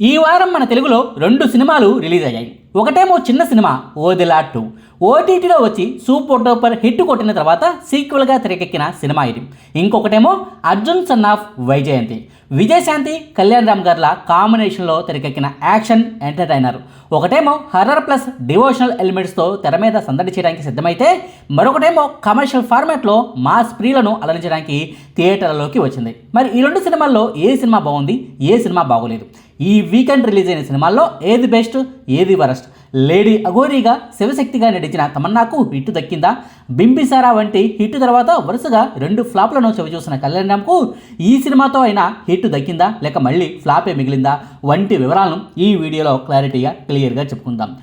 ఈ వారం మన తెలుగులో రెండు సినిమాలు రిలీజ్ అయ్యాయి. ఒకటేమో చిన్న సినిమా ఓదిలా టూ ఓటీటీలో వచ్చి సూపర్ డూపర్ హిట్ కొట్టిన తర్వాత సీక్వెల్గా తెరకెక్కిన సినిమా ఇది. ఇంకొకటేమో అర్జున్ సన్ ఆఫ్ వైజయంతి. విజయశాంతి కళ్యాణ్ రామ్ గార్ల కాంబినేషన్లో తెరకెక్కిన యాక్షన్ ఎంటర్టైనర్. ఒకటేమో హర్రర్ ప్లస్ డివోషనల్ ఎలిమెంట్స్తో తెర మీద సందడి చేయడానికి సిద్ధమైతే మరొకటేమో కమర్షియల్ ఫార్మాట్లో మాస్ ప్రియులను అలరించడానికి థియేటర్లలోకి వచ్చింది. మరి ఈ రెండు సినిమాల్లో ఏ సినిమా బాగుంది ఏ సినిమా బాగోలేదు. ఈ వీకెండ్ రిలీజ్ అయిన సినిమాల్లో ఏది బెస్ట్ ఏది వరస్ట్? లేడీ అఘోరీగా శివశక్తిగా నటించిన తమన్నాకు హిట్ దక్కిందా? బింబిసారా వంటి హిట్ తర్వాత వరుసగా రెండు ఫ్లాప్లను చవిచూసిన కళ్యాణ్ రామ్కు ఈ సినిమాతో అయినా హిట్ దక్కిందా? లేక మళ్ళీ ఫ్లాపే మిగిలిందా? వంటి వివరాలను ఈ వీడియోలో క్లారిటీగా క్లియర్గా చెప్పుకుందాం.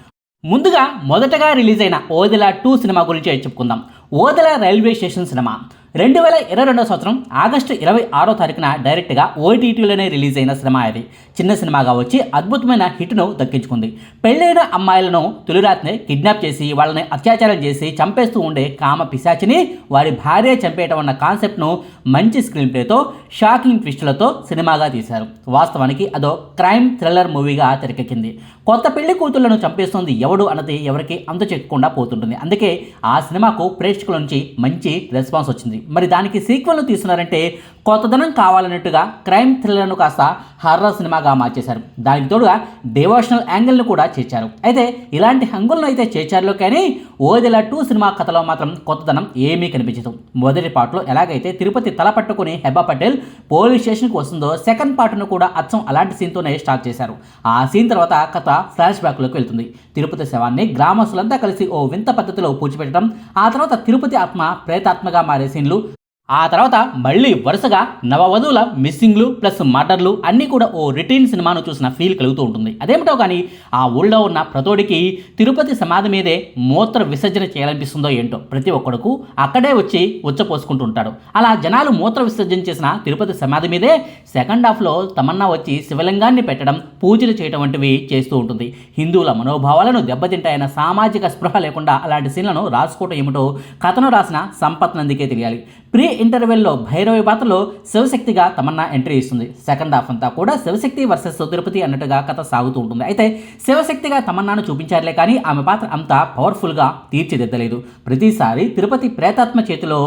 ముందుగా మొదటగా రిలీజ్ అయిన ఓదెల టూ సినిమా గురించి చెప్పుకుందాం. Odela railway station cinema. రెండు వేల ఇరవై రెండో సంవత్సరం ఆగస్టు ఇరవై ఆరో తారీఖున డైరెక్ట్గా ఓటీటీలోనే రిలీజ్ అయిన సినిమా అది. చిన్న సినిమాగా వచ్చి అద్భుతమైన హిట్ను దక్కించుకుంది. పెళ్ళైన అమ్మాయిలను తొలిరాత్నే కిడ్నాప్ చేసి వాళ్ళని అత్యాచారం చేసి చంపేస్తూ ఉండే కామ పిశాచిని వారి భార్య చంపేయటం అన్న కాన్సెప్ట్ను మంచి స్క్రీన్ ప్లేతో షాకింగ్ ట్విస్టులతో సినిమాగా తీశారు. వాస్తవానికి అదో క్రైమ్ థ్రిల్లర్ మూవీగా తెరకెక్కింది. కొత్త పెళ్ళి కూతుళ్ళను చంపేస్తుంది ఎవడు అన్నది ఎవరికి అంత చెక్కకుండా పోతుంటుంది. అందుకే ఆ సినిమాకు ప్రేక్షకుల నుంచి మంచి రెస్పాన్స్ వచ్చింది. మరి దానికి సీక్వెల్ను తీస్తున్నారంటే కొత్తదనం కావాలన్నట్టుగా క్రైమ్ థ్రిల్లర్ను కాస్త హర్రర్ సినిమాగా మార్చేశారు. దానికి తోడుగా డివోషనల్ యాంగిల్ను కూడా చేర్చారు. అయితే ఇలాంటి హంగులను అయితే చేర్చారులో కానీ ఓదెల టూ సినిమా కథలో మాత్రం కొత్తదనం ఏమీ కనిపించదు. మొదటి పార్ట్లో ఎలాగైతే తిరుపతి తల పట్టుకుని హెబ్బా పటేల్ పోలీస్ స్టేషన్కి వస్తుందో సెకండ్ పార్ట్ను కూడా అచ్చం అలాంటి సీన్తోనే స్టార్ట్ చేశారు. ఆ సీన్ తర్వాత కథ ఫ్లాష్ బ్యాక్లోకి వెళ్తుంది. తిరుపతి శవాన్ని గ్రామస్తులంతా కలిసి ఓ వింత పద్ధతిలో పూడ్చిపెట్టడం ఆ తర్వాత తిరుపతి ఆత్మ ప్రేతాత్మగా మారే సీన్లు aquilo ఆ తర్వాత మళ్ళీ వరుసగా నవవధువుల మిస్సింగ్లు ప్లస్ మర్డర్లు అన్నీ కూడా ఓ రిటీన్ సినిమాను చూసిన ఫీల్ కలుగుతూ ఉంటుంది. అదేమిటో కానీ ఆ ఊళ్ళో ఉన్న ప్రతోడికి తిరుపతి సమాధి మీదే మూత్ర విసర్జన చేయాలనిపిస్తుందో ఏంటో ప్రతి ఒక్కడుకు అక్కడే వచ్చి ఉచ్చపోసుకుంటూ ఉంటాడు అలా జనాలు మూత్ర విసర్జన చేసిన తిరుపతి సమాధి మీదే సెకండ్ హాఫ్లో తమన్నా వచ్చి శివలింగాన్ని పెట్టడం పూజలు చేయడం వంటివి చేస్తూ ఉంటుంది. హిందువుల మనోభావాలను దెబ్బతింటాయన్న సామాజిక స్పృహ లేకుండా అలాంటి సీన్లను రాసుకోవటం ఏమిటో కథను రాసిన సంపత్ నందికే తెలియాలి. ప్రీ ఇంటర్వెల్లో భైరవి పాత్రలో శివశక్తిగా తమన్నా ఎంట్రీ ఇస్తుంది. సెకండ్ హాఫ్ అంతా కూడా శివశక్తి వర్సెస్ తిరుపతి అన్నట్టుగా కథ సాగుతూ ఉంటుంది. అయితే శివశక్తిగా తమన్నాను చూపించారులే కానీ ఆమె పాత్ర అంత పవర్ఫుల్గా తీర్చిదిద్దలేదు. ప్రతిసారి తిరుపతి ప్రేతాత్మ చేతిలో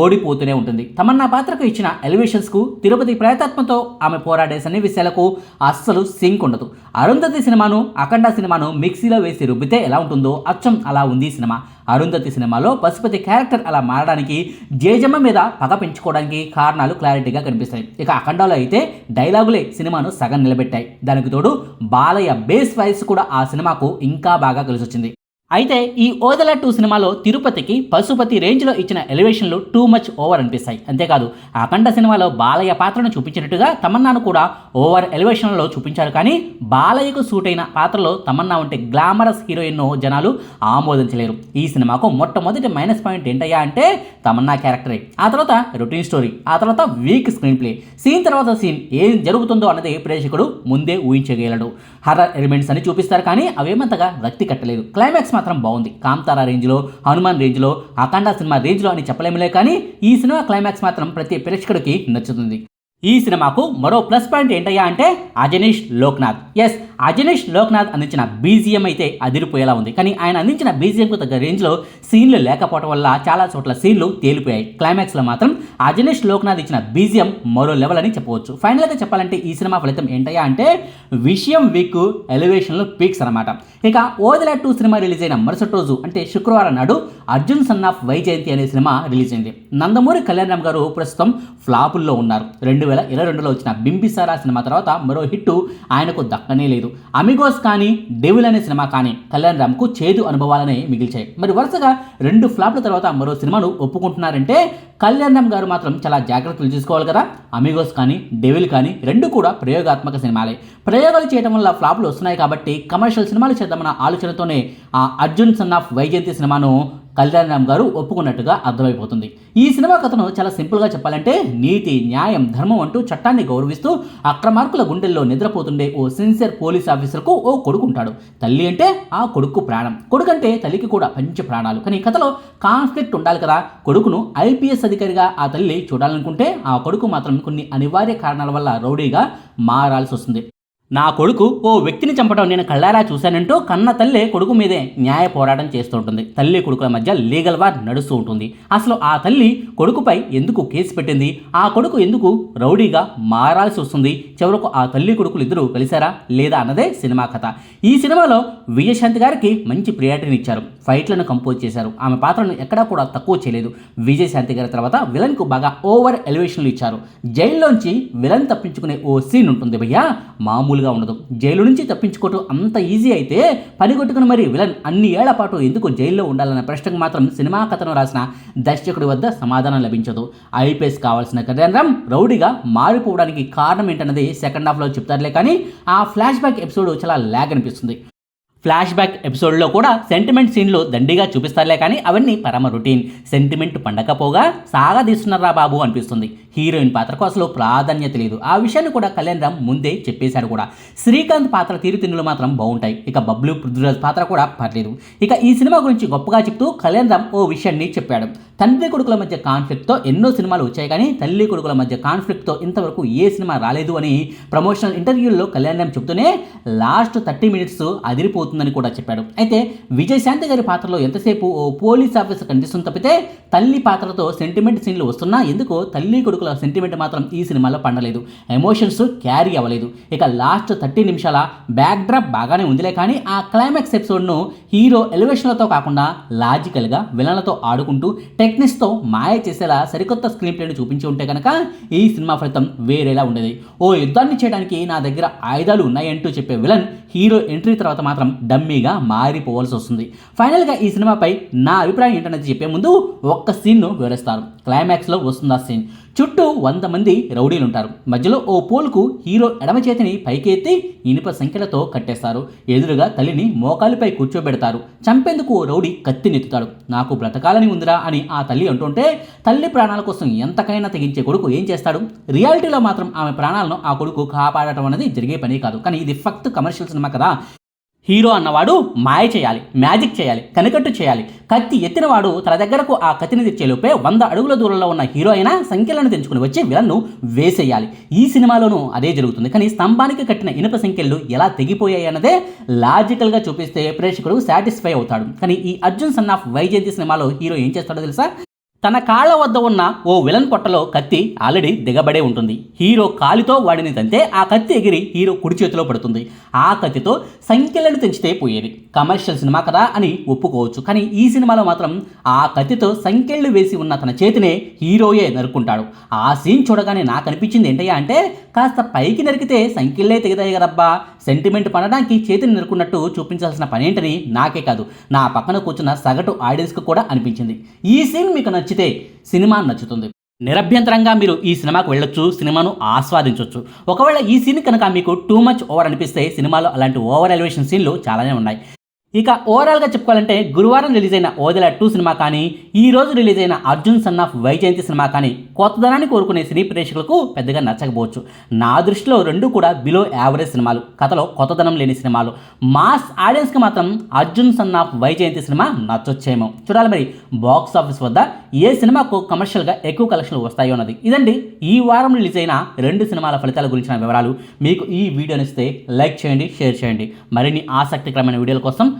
ఓడిపోతూనే ఉంటుంది. తమన్నా పాత్రకు ఇచ్చిన ఎలివేషన్స్కు తిరుపతి ప్రేతాత్మతో ఆమె పోరాడే సన్నివేశాలకు అస్సలు సింక్ ఉండదు. అరుంధతి సినిమాను అఖండ సినిమాను మిక్సీలో వేసి రుబ్బితే ఎలా ఉంటుందో అచ్చం అలా ఉంది సినిమా. అరుంధతి సినిమాలో పశుపతి క్యారెక్టర్ అలా మారడానికి జేజమ్మ మీద పగ పెంచుకోవడానికి కారణాలు క్లారిటీగా కనిపిస్తాయి. ఇక అఖండలో అయితే డైలాగులే సినిమాను సగం నిలబెట్టాయి. దానికి తోడు బాలయ్య బేస్ వాయిస్ కూడా ఆ సినిమాకు ఇంకా బాగా కలిసొచ్చింది. అయితే ఈ ఓదల టూ సినిమాలో తిరుపతికి పశుపతి రేంజ్లో ఇచ్చిన ఎలివేషన్లు టూ మచ్ ఓవర్ అనిపిస్తాయి. అంతేకాదు అఖండ సినిమాలో బాలయ్య పాత్రను చూపించినట్టుగా తమన్నాను కూడా ఓవర్ ఎలివేషన్లో చూపించారు. కానీ బాలయ్యకు సూట్ అయిన పాత్రలో తమన్నా ఉంటే గ్లామరస్ హీరోయిన్ను జనాలు ఆమోదించలేరు. ఈ సినిమాకు మొట్టమొదటి మైనస్ పాయింట్ ఏంటయ్యా అంటే తమన్నా క్యారెక్టరే. ఆ తర్వాత రొటీన్ స్టోరీ ఆ తర్వాత వీక్ స్క్రీన్ ప్లే. సీన్ తర్వాత సీన్ ఏం జరుగుతుందో అన్నది ప్రేక్షకుడు ముందే ఊహించగలడు. హర్రర్ ఎలిమెంట్స్ అని చూపిస్తారు కానీ అవేమంతగా రక్తి కట్టలేదు. క్లైమాక్స్ మాత్రం బాగుంది. కాంతారా రేంజ్లో హనుమాన్ రేంజ్లో అఖండ సినిమా రేంజ్లో అని చెప్పలేములే కానీ ఈ సినిమా క్లైమాక్స్ మాత్రం ప్రతి ప్రేక్షకుడికి నచ్చుతుంది. ఈ సినిమాకు మరో ప్లస్ పాయింట్ ఏంటయ్యా అంటే అజనీష్ లోక్నాథ్. ఎస్ అజనేష్ లోక్నాథ్ అందించిన బీజిఎం అయితే అదిరిపోయేలా ఉంది. కానీ ఆయన అందించిన బీజిఎంకు తగ్గ రేంజ్లో సీన్లు లేకపోవడం వల్ల చాలా చోట్ల సీన్లు తేలిపోయాయి. క్లైమాక్స్లో మాత్రం అజనేష్ లోక్నాథ్ ఇచ్చిన బీజిఎం మరో లెవెల్ అని చెప్పవచ్చు. ఫైనల్గా చెప్పాలంటే ఈ సినిమా ఫలితం ఏంటయ్యా అంటే విషయం వీక్ ఎలివేషన్లు పీక్స్ అనమాట ఇక ఓదిలా టూ సినిమా రిలీజ్ అయిన మరుసటి రోజు అంటే శుక్రవారం నాడు అర్జున్ సన్ ఆఫ్ వైజయంతి అనే సినిమా రిలీజ్ అయింది. నందమూరి కళ్యాణ్ గారు ప్రస్తుతం ఫ్లాపుల్లో ఉన్నారు. రెండు వేల ఇరవై రెండులో వచ్చిన బింబిసారా సినిమా తర్వాత మరో హిట్ ఆయనకు దక్కనే లేదు. అమిగోస్ కానీ డెవిల్ అనే సినిమా కానీ కళ్యాణ్ రామ్కు చేదు అనుభవాలనే మిగిల్చాయి. మరి వరుసగా రెండు ఫ్లాప్ల తర్వాత మరో సినిమాను ఒప్పుకుంటున్నారంటే కళ్యాణ్ రామ్ గారు మాత్రం చాలా జాగ్రత్తలు తీసుకోవాలి కదా. అమిగోస్ కానీ డెవిల్ కానీ రెండు కూడా ప్రయోగాత్మక సినిమాలే. ప్రయోగాలు చేయడం వల్ల ఫ్లాప్లు వస్తున్నాయి కాబట్టి కమర్షియల్ సినిమాలు చేద్దామన్న ఆలోచనతోనే ఆ అర్జున్ సన్ ఆఫ్ వైజయంతి సినిమాను కళ్యాణ్ రామ్ గారు ఒప్పుకున్నట్టుగా అర్థమైపోతుంది. ఈ సినిమా కథను చాలా సింపుల్గా చెప్పాలంటే నీతి న్యాయం ధర్మం అంటూ చట్టాన్ని గౌరవిస్తూ అక్రమార్కుల గుండెల్లో నిద్రపోతుండే ఓ సిన్సియర్ పోలీస్ ఆఫీసర్కు ఓ కొడుకు ఉంటాడు తల్లి అంటే ఆ కొడుకు ప్రాణం. కొడుకు అంటే తల్లికి కూడా పంచ ప్రాణాలు. కానీ కథలో కాన్ఫ్లిక్ట్ ఉండాలి కదా. కొడుకును ఐపీఎస్ అధికారిగా ఆ తల్లి చూడాలనుకుంటే ఆ కొడుకు మాత్రం కొన్ని అనివార్య కారణాల వల్ల రౌడీగా మారాల్సి వస్తుంది. నా కొడుకు ఓ వ్యక్తిని చంపడం నేను కళ్ళారా చూశానంటూ కన్న తల్లి కొడుకు మీదే న్యాయ పోరాటం చేస్తూ ఉంటుంది. తల్లి కొడుకుల మధ్య లీగల్ వార్ నడుస్తూ ఉంటుంది. అసలు ఆ తల్లి కొడుకుపై ఎందుకు కేసు పెట్టింది? ఆ కొడుకు ఎందుకు రౌడీగా మారాల్సి వస్తుంది? చివరకు ఆ తల్లి కొడుకులు ఇద్దరు కలిశారా లేదా అన్నదే సినిమా కథ. ఈ సినిమాలో విజయశాంతి గారికి మంచి ప్రియారిటీని ఇచ్చారు. ఫైట్లను కంపోజ్ చేశారు. ఆమె పాత్రను ఎక్కడా కూడా తక్కువ చేయలేదు. విజయశాంతి గారి తర్వాత విలన్కు బాగా ఓవర్ ఎలివేషన్లు ఇచ్చారు. జైల్లోంచి విలన్ తప్పించుకునే ఓ సీన్ ఉంటుంది భయ్యా. మామూలుగా ఉండదు. జైలు నుంచి తప్పించుకోవటం అంత ఈజీ అయితే పనిగొట్టుకుని మరి విలన్ అన్ని ఏళ్ళ పాటు ఎందుకు జైల్లో ఉండాలన్న ప్రశ్నకు మాత్రం సినిమా కథను రాసిన దర్శకుడి వద్ద సమాధానం లభించదు. ఐపీఎస్ కావాల్సిన కళ్యాణరామ్ రౌడీగా మారిపోవడానికి కారణం ఏంటన్నది సెకండ్ హాఫ్లో చెప్తారులే కానీ ఆ ఫ్లాష్ బ్యాక్ ఎపిసోడ్ చాలా ల్యాగ్ అనిపిస్తుంది. ఫ్లాష్ బ్యాక్ ఎపిసోడ్లో కూడా సెంటిమెంట్ సీన్లు దండిగా చూపిస్తారులే కానీ అవన్నీ పరమ రొటీన్ సెంటిమెంట్ పండకపోగా సాగదీస్తున్నారా బాబు అనిపిస్తుంది. హీరోయిన్ పాత్రకు అసలు ప్రాధాన్యత లేదు. ఆ విషయాన్ని కూడా కళ్యాణ్ రామ్ ముందే చెప్పేశాడు కూడా. శ్రీకాంత్ పాత్ర తీరుతిన్నులు మాత్రం బాగుంటాయి. ఇక బబ్లు పృథ్వీరాజ్ పాత్ర కూడా పర్లేదు. ఇక ఈ సినిమా గురించి గొప్పగా చెప్తూ కళ్యాణ్ రామ్ ఓ విషయాన్ని చెప్పాడు. తండ్రి కొడుకుల మధ్య కాన్ఫ్లిక్ట్తో ఎన్నో సినిమాలు వచ్చాయి కానీ తల్లి కొడుకుల మధ్య కాన్ఫ్లిక్ట్తో ఇంతవరకు ఏ సినిమా రాలేదు అని ప్రమోషనల్ ఇంటర్వ్యూల్లో కళ్యాణ్ రామ్ చెబుతూనే లాస్ట్ థర్టీ మినిట్స్ అవుతుందని కూడా చెప్పాడు. అయితే విజయశాంతి గారి పాత్రలో ఎంతసేపు ఓ పోలీస్ ఆఫీసర్ కనిపిస్తుంది తప్పితే తల్లి పాత్రతో సెంటిమెంట్ సీన్లు వస్తున్నా ఎందుకో తల్లి కొడుకుల సెంటిమెంట్ మాత్రం ఈ సినిమాలో పండలేదు. ఎమోషన్స్ క్యారీ అవ్వలేదు. ఇక లాస్ట్ థర్టీ నిమిషాల బ్యాక్ డ్రాప్ బాగానే ఉందిలే కానీ ఆ క్లైమాక్స్ ఎపిసోడ్ను హీరో ఎలివేషన్లతో కాకుండా లాజికల్గా విలన్లతో ఆడుకుంటూ టెక్నిక్స్తో మాయ చేసేలా సరికొత్త స్క్రీన్ ప్లేని చూపించి ఉంటే కనుక ఈ సినిమా ఫలితం వేరేలా ఉండేది. ఓ యుద్ధాన్ని చేయడానికి నా దగ్గర ఆయుధాలు ఉన్నాయంటూ చెప్పే విలన్ హీరో ఎంట్రీ తర్వాత మాత్రం డమ్మీగా మారిపోవాల్సి వస్తుంది. ఫైనల్గా ఈ సినిమాపై నా అభిప్రాయం ఏంటనేది చెప్పే ముందు ఒక్క సీన్ను వివరిస్తారు క్లైమాక్స్లో వస్తుంది ఆ సీన్. చుట్టూ వంద మంది రౌడీలు ఉంటారు. మధ్యలో ఓ పోల్కు హీరో ఎడమ చేతిని పైకెత్తి ఇనుప సంఖ్యలతో కట్టేస్తారు. ఎదురుగా తల్లిని మోకాలిపై కూర్చోబెడతారు. చంపేందుకు ఓ రౌడీ కత్తినెత్తుతాడు. నాకు బ్రతకాలని ఉందిరా అని ఆ తల్లి అంటుంటే తల్లి ప్రాణాల కోసం ఎంతకైనా తెగించే కొడుకు ఏం చేస్తాడు? రియాలిటీలో మాత్రం ఆమె ప్రాణాలను ఆ కొడుకు కాపాడటం అనేది జరిగే పని కాదు. కానీ ఇది ఫక్త్ కమర్షియల్ సినిమా కదా. హీరో అన్నవాడు మాయ చేయాలి మ్యాజిక్ చేయాలి కనికట్టు చేయాలి. కత్తి ఎత్తినవాడు తన దగ్గరకు ఆ కత్తిని తెచ్చేలోపే వంద అడుగుల దూరంలో ఉన్న హీరో అయినా సంఖ్యలను తెంచుకుని వచ్చి విలన్ను వేసేయాలి. ఈ సినిమాలోనూ అదే జరుగుతుంది. కానీ స్తంభానికి కట్టిన ఇనుప సంఖ్యలు ఎలా తెగిపోయాయి అన్నదే లాజికల్గా చూపిస్తే ప్రేక్షకుడు సాటిస్ఫై అవుతాడు. కానీ ఈ అర్జున్ సన్ ఆఫ్ వైజయంతి సినిమాలో హీరో ఏం చేస్తాడో తెలుసా? తన కాళ్ళ వద్ద ఉన్న ఓ విలన్ పొట్టలో కత్తి ఆల్రెడీ దిగబడే ఉంటుంది. హీరో కాలితో వాడిని తంతే ఆ కత్తి ఎగిరి హీరో కుడి చేతిలో పడుతుంది. ఆ కత్తితో సంఖ్యలను తెంచితే పోయేది. కమర్షియల్ సినిమా కదా అని ఒప్పుకోవచ్చు. కానీ ఈ సినిమాలో మాత్రం ఆ కత్తితో సంఖ్యలు వేసి ఉన్న తన చేతినే హీరోయే నరుక్కుంటాడు. ఆ సీన్ చూడగానే నాకు అనిపించింది ఏంటయ్యా అంటే కాస్త పైకి నరికితే సంఖ్యలే తెగుతాయి కదబ్బా. సెంటిమెంట్ పడడానికి చేతిని నరుకున్నట్టు చూపించాల్సిన పనేంటని నాకే కాదు. నా పక్కన కూర్చున్న సగటు ఆడియన్స్కి కూడా అనిపించింది. ఈ సీన్ మీకు నచ్చితే సినిమా నచ్చుతుంది. నిరభ్యంతరంగా మీరు ఈ సినిమాకు వెళ్ళొచ్చు సినిమాను ఆస్వాదించవచ్చు ఒకవేళ ఈ సీన్ కనుక మీకు టూ మచ్ ఓవర్ అనిపిస్తే సినిమాలో అలాంటి ఓవర్ ఎలివేషన్ సీన్లు చాలానే ఉన్నాయి. ఇక ఓవరాల్గా చెప్పుకోవాలంటే గురువారం రిలీజ్ అయిన ఓదెల టూ సినిమా కానీ ఈ రోజు రిలీజ్ అయిన Arjun son of Vyjayanthi cinema కానీ కొత్తదనాన్ని కోరుకునే సినీ ప్రేక్షకులకు పెద్దగా నచ్చకపోవచ్చు. నా దృష్టిలో రెండు కూడా బిలో యావరేజ్ సినిమాలు. కథలో కొత్తదనం లేని సినిమాలు. మాస్ ఆడియన్స్కి మాత్రం Arjun son of Vyjayanthi cinema నచ్చొచ్చేమో. చూడాలి మరి బాక్స్ ఆఫీస్ వద్ద ఏ సినిమాకు కమర్షియల్గా ఎక్కువ కలెక్షన్లు వస్తాయో అన్నది. ఇదండి ఈ వారం రిలీజ్ అయిన రెండు సినిమాల ఫలితాల గురించిన వివరాలు. మీకు ఈ వీడియో నచ్చితే లైక్ చేయండి షేర్ చేయండి. మరిన్ని ఆసక్తికరమైన వీడియోల కోసం